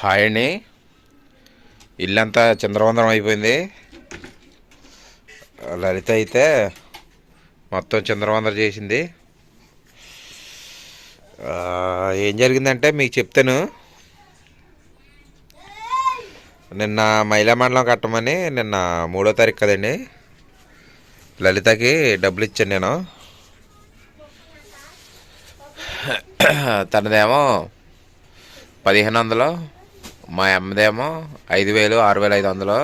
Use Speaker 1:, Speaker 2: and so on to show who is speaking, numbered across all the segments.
Speaker 1: Hi అండి. ఇల్లంతా చంద్రవందనం అయిపోయింది. లలిత అయితే మొత్తం చంద్రవందనం చేసింది. ఏం జరిగిందంటే మీకు చెప్తాను. నిన్న మహిళా మండలం కట్టమని నిన్న మూడో తారీఖు కదండి. లలితకి డబ్బులు ఇచ్చాను నేను. తనదేమో పదిహేను వందలు. మా అమ్మదేమో ఐదు వేలు ఆరు వేల ఐదు వందలు.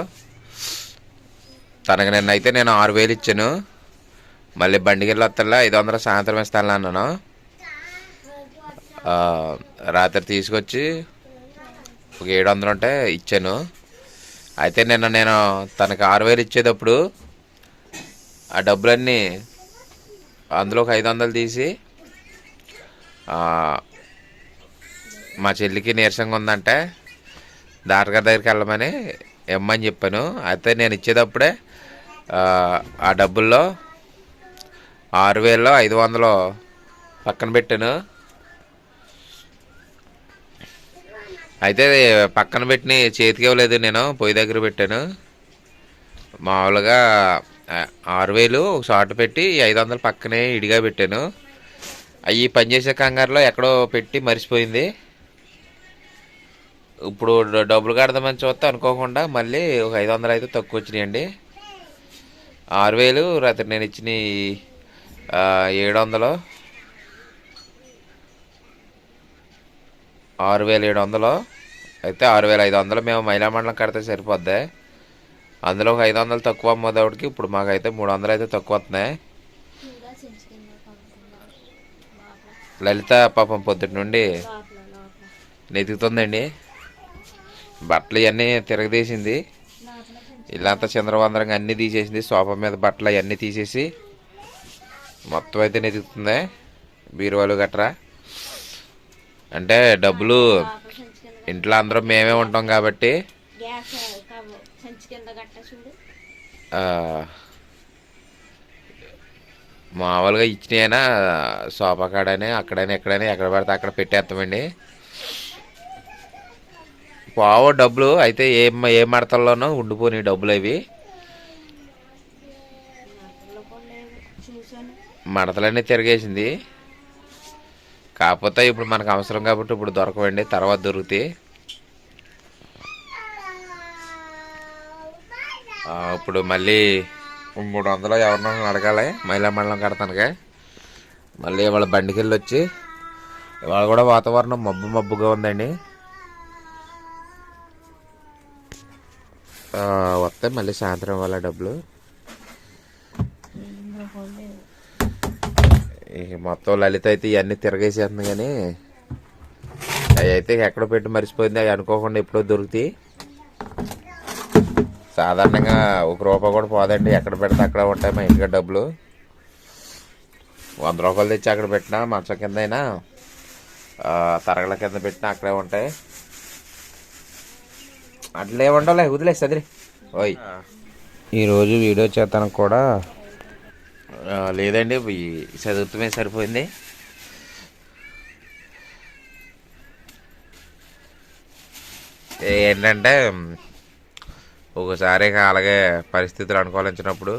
Speaker 1: తనకు నిన్న అయితే నేను ఆరు వేలు ఇచ్చాను. మళ్ళీ బండికి వెళ్ళి ఐదు వందలు సాయంత్రం ఇస్తాను అన్నాను. రాత్రి తీసుకొచ్చి ఒక ఏడు వందలు ఉంటే ఇచ్చాను. అయితే నిన్న నేను తనకి ఆరు వేలు ఇచ్చేటప్పుడు ఆ డబ్బులన్నీ అందులో ఒక ఐదు వందలు తీసి మా చెల్లికి నీరసంగా ఉందంటే డాక్టర్ గారి దగ్గరికి వెళ్ళమని ఇమ్మని చెప్పాను. అయితే నేను ఇచ్చేటప్పుడే ఆ, డబ్బుల్లో ఆరు వేలలో ఐదు వందలు పక్కన పెట్టాను. అయితే పక్కన పెట్టిన చేతికి ఇవ్వలేదు నేను పొయ్యి దగ్గర పెట్టాను. మామూలుగా ఆరు వేలు ఒక షార్ట్ పెట్టి ఐదు వందలు పక్కనే ఇడిగా పెట్టాను. అవి పనిచేసే కంగారులో ఎక్కడో పెట్టి మర్చిపోయింది. ఇప్పుడు డబ్బులు కడదామని చూస్తే అనుకోకుండా మళ్ళీ ఒక ఐదు వందలు అయితే తక్కువ వచ్చినాయండి. ఆరు వేలు రాత్రి నేను ఇచ్చిన ఏడు వందలు. ఆరు వేల ఏడు వందలు. అయితే ఆరు వేల ఐదు వందలు మేము మహిళా మండలం కడితే సరిపోద్ది. అందులో ఒక ఐదు వందలు తక్కువ అమ్మదోడికి ఇప్పుడు మాకైతే మూడు వందలు అయితే తక్కువ వస్తున్నాయి. లలిత పాపం పొద్దుటి నుండి నెతుకుతుందండి బట్టలు ఇవన్నీ తిరగదీసింది. ఇల్లంతా చంద్రవందరంగా అన్నీ తీసేసింది. సోఫా మీద బట్టలు అవన్నీ తీసేసి మొత్తం అయితే నెతుకుతుంది బీరువాలు గట్రా. అంటే డబ్బులు ఇంట్లో అందరం మేమే ఉంటాం కాబట్టి మామూలుగా ఇచ్చినాయినా సోఫా కాడని అక్కడైనా ఎక్కడైనా ఎక్కడ పడితే అక్కడ పెట్టేస్తామండి. పావు డబ్బులు అయితే ఏ ఏ మడతల్లోనో ఉండిపోయి డబ్బులు అవి. మడతలన్నీ తిరిగేసింది. కాకపోతే ఇప్పుడు మనకు అవసరం కాబట్టి ఇప్పుడు దొరకవండి తర్వాత దొరుకుతాయి. ఇప్పుడు మళ్ళీ మూడు వందలు ఎవరినో అడగాలి మహిళా మండలం కడతానుగా మళ్ళీ ఇవాళ బండికి వెళ్ళి వచ్చి ఇవాళ కూడా వాతావరణం మబ్బు మబ్బుగా ఉందండి. వస్తాయి మళ్ళీ సాయంత్రం వల్ల డబ్బులు. మొత్తం లలిత అయితే ఇవన్నీ తిరగేసేస్తుంది కానీ అవి అయితే ఎక్కడ పెట్టి మర్చిపోయింది అవి అనుకోకుండా ఎప్పుడో దొరుకుతాయి. సాధారణంగా ఒక రూపాయి కూడా పోదండి. ఎక్కడ పెడితే అక్కడ ఉంటాయి మా ఇంటికి డబ్బులు. వంద రూపాయలు తెచ్చి అక్కడ పెట్టినా మంచం కింద అయినా తరగల కింద పెట్టినా అక్కడే ఉంటాయి. అట్లే ఉండలే వదిలే సదిరి. ఓయ్. ఈరోజు వీడియో చేస్తానికి కూడా. లేదండి చదువుతమే సరిపోయింది. ఏంటంటే ఒకసారి అలాగే పరిస్థితులు అనుకూలించినప్పుడు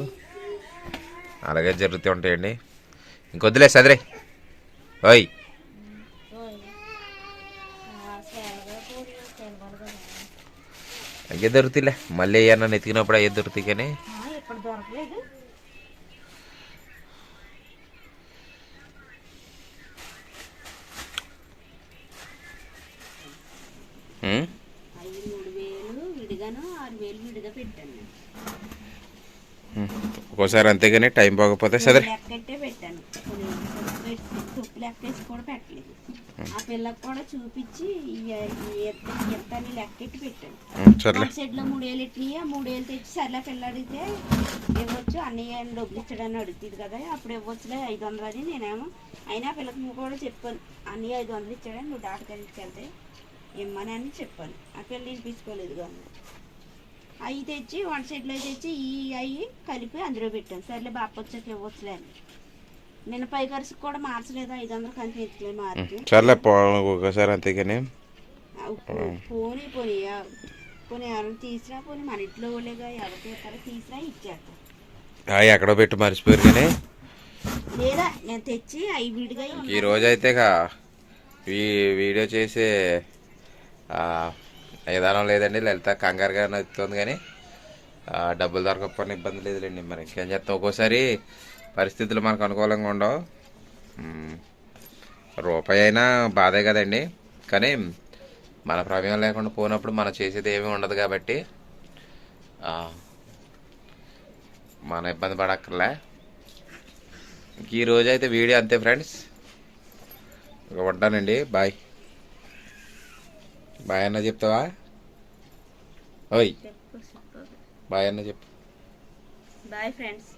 Speaker 1: అలాగే జరుగుతూ ఉంటాయండి. ఇంకొద్దులే సదిరే. ఓయ్.
Speaker 2: ఆ, సేవగా కూడి తెలవాలి కదా.
Speaker 1: అయ్యే దొరుకుతాయిలే మళ్ళీ ఏమన్నా నెతికినప్పుడు అయ్యే దొరుకుతాయి కానీ. ఒక్కోసారి అంతేగాని టైం పోకపోతే సదరే
Speaker 2: ఆ పిల్లకు కూడా చూపించి ఎత్తని లెక్కెట్టి పెట్టాను.
Speaker 1: సర్లే.
Speaker 2: వన్ సైడ్లో మూడేళ్ళు ఎట్టినాయి ఆ మూడేళ్ళు తెచ్చి సర్లే పిల్ల అడిగితే ఇవ్వచ్చు అన్నయ్య డబ్బులు ఇచ్చాడని అడుగుతుంది కదా అప్పుడు ఇవ్వచ్చులే ఐదు వందలు అని నేనేమో అయినా పిల్లకి నువ్వు కూడా చెప్పాను అన్నయ్య ఐదు వందలు ఇచ్చాడని నువ్వు డాక్టర్ గారికి వెళ్తే ఇమ్మని అని చెప్పాను. ఆ పిల్ల వినిపించుకోలేదు కానీ. అవి తెచ్చి వన్ సైడ్లో తెచ్చి ఈ అవి కలిపి అందులో పెట్టాను. సర్లే బాప వచ్చాక ఇవ్వచ్చులే అని. నిన్న పై ఖర్చుకు కూడా మార్చలేదు ఐదు వందలు కంటే ఎత్తులే మార్చి
Speaker 1: సర్లే ఒకసారి అంతేగాని.
Speaker 2: పోనీ పోనీ పోనీ ఎవరైనా తీసినా పోనీ మన ఇంట్లో వాళ్ళేగా ఎవరు తీస్తారో తీసినా ఇచ్చేస్తారు
Speaker 1: ఆ, ఎక్కడో పెట్టి మర్చిపోయారు కానీ.
Speaker 2: లేదా నేను తెచ్చి అవి విడిగా
Speaker 1: ఈ రోజు అయితే వీడియో చేసే విధానం లేదండి. లలిత కంగారుగా నచ్చుతుంది కానీ డబ్బులు దొరకకపోయిన ఇబ్బంది లేదులేండి. మరి ఇంకేం చేస్తాం? ఒక్కోసారి పరిస్థితులు మనకు అనుకూలంగా ఉండవు. రూపాయి అయినా బాధే కదండి. కానీ మన ప్రమేయం లేకుండా పోయినప్పుడు మనం చేసేది ఏమీ ఉండదు కాబట్టి మన ఇబ్బంది పడక్కర్లే. ఇంక ఈ రోజు అయితే వీడియో అంతే ఫ్రెండ్స్. ఇక ఉంటానండి. బాయ్. బాయ్ అన్న చెప్తావా? ఓయ్. బాయ్ అన్న చెప్పు.
Speaker 2: Bye friends.